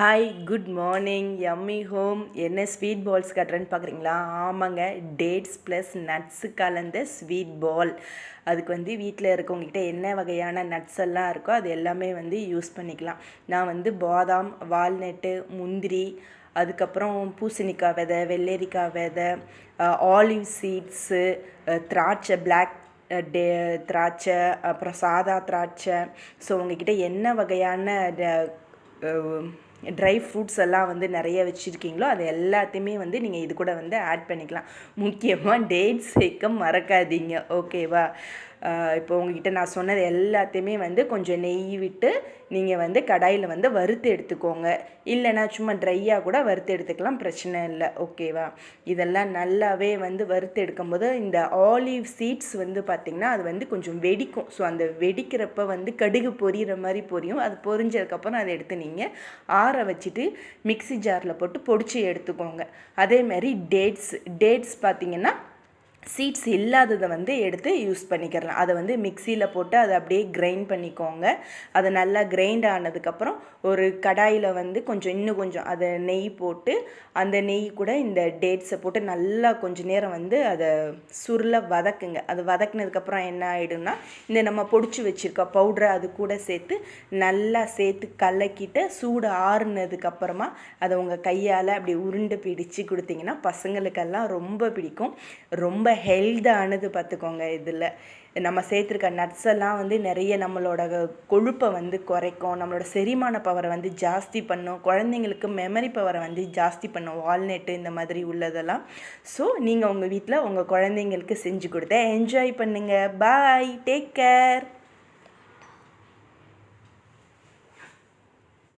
Hi good morning yummy home என்ன sweet balls கட்டுறேன்னு பார்க்குறீங்களா? ஆமாங்க. டேட்ஸ் ப்ளஸ் நட்ஸு கலந்த ஸ்வீட் பால் அதுக்கு வந்து வீட்டில் இருக்கவங்ககிட்ட என்ன வகையான நட்ஸ் எல்லாம் இருக்கோ அது எல்லாமே வந்து யூஸ் பண்ணிக்கலாம். நான் வந்து பாதாம் வால்நட்டு முந்திரி அதுக்கப்புறம் பூசணிக்காய் விதை வெள்ளரிக்காய் விதை ஆலிவ் சீட்ஸு திராட்சை பிளாக் டே திராட்சை அப்புறம் சாதா திராட்சை. ஸோ உங்ககிட்ட என்ன வகையான ட்ரை ஃப்ரூட்ஸ் எல்லாம் வந்து நிறைய வச்சுருக்கீங்களோ அது எல்லாத்தையுமே வந்து நீங்கள் இது கூட வந்து ஆட் பண்ணிக்கலாம். முக்கியமாக டேட்ஸ் சேர்க்க மறக்காதீங்க. ஓகேவா? இப்போ உங்ககிட்ட நான் சொன்னது எல்லாத்தையுமே வந்து கொஞ்சம் நெய் விட்டு நீங்கள் வந்து கடாயில் வந்து வறுத்து எடுத்துக்கோங்க. இல்லைனா சும்மா ட்ரையாக கூட வறுத்து எடுத்துக்கலாம் பிரச்சனை இல்லை. ஓகேவா? இதெல்லாம் நல்லாவே வந்து வறுத்து எடுக்கும்போது இந்த ஆலிவ் சீட்ஸ் வந்து பார்த்திங்கன்னா அது வந்து கொஞ்சம் வெடிக்கும். ஸோ அந்த வெடிக்கிறப்ப வந்து கடுகு பொரியிற மாதிரி பொரியும். அது பொரிஞ்சதுக்கப்புறம் அதை எடுத்து நீங்கள் ஆற வச்சுட்டு மிக்சி ஜாரில் போட்டு பொடிச்சு எடுத்துக்கோங்க. அதே மாதிரி டேட்ஸ் டேட்ஸ் பார்த்திங்கன்னா சீட்ஸ் இல்லாததை வந்து எடுத்து யூஸ் பண்ணிக்கிறலாம். அதை வந்து மிக்சியில் போட்டு அதை அப்படியே கிரைண்ட் பண்ணிக்கோங்க. அது நல்லா கிரைண்ட் ஆனதுக்கப்புறம் ஒரு கடாயில் வந்து கொஞ்சம் இன்னும் கொஞ்சம் அதை நெய் போட்டு அந்த நெய் கூட இந்த டேட்ஸை போட்டு நல்லா கொஞ்சம் நேரம் வந்து அதை சுருள வதக்குங்க. அது வதக்குனதுக்கப்புறம் என்ன ஆகிடும்னா இந்த நம்ம பொடிச்சு வச்சுருக்க பவுட்ரை அது கூட சேர்த்து நல்லா சேர்த்து கலக்கிட்டு சூடு ஆறுனதுக்கப்புறமா அதை உங்கள் கையால் அப்படி உருண்டு பிடிச்சு கொடுத்தீங்கன்னா பசங்களுக்கெல்லாம் ரொம்ப பிடிக்கும். ரொம்ப ரொம்ப ஹெல்தானது பார்த்துக்கோங்க இதில். நம்ம சேர்த்துருக்க நட்ஸ் எல்லாம் வந்து நிறைய நம்மளோட கொழுப்பை வந்து குறைக்கும். நம்மளோட செரிமான பவரை வந்து ஜாஸ்தி பண்ணும். குழந்தைங்களுக்கு மெமரி பவரை வந்து ஜாஸ்தி பண்ணும். வால்நெட்டு இந்த மாதிரி உள்ளதெல்லாம். ஸோ நீங்கள் உங்கள் வீட்டில் உங்கள் குழந்தைங்களுக்கு செஞ்சு கொடுத்த என்ஜாய் பண்ணுங்கள் பாய் டேக் கேர்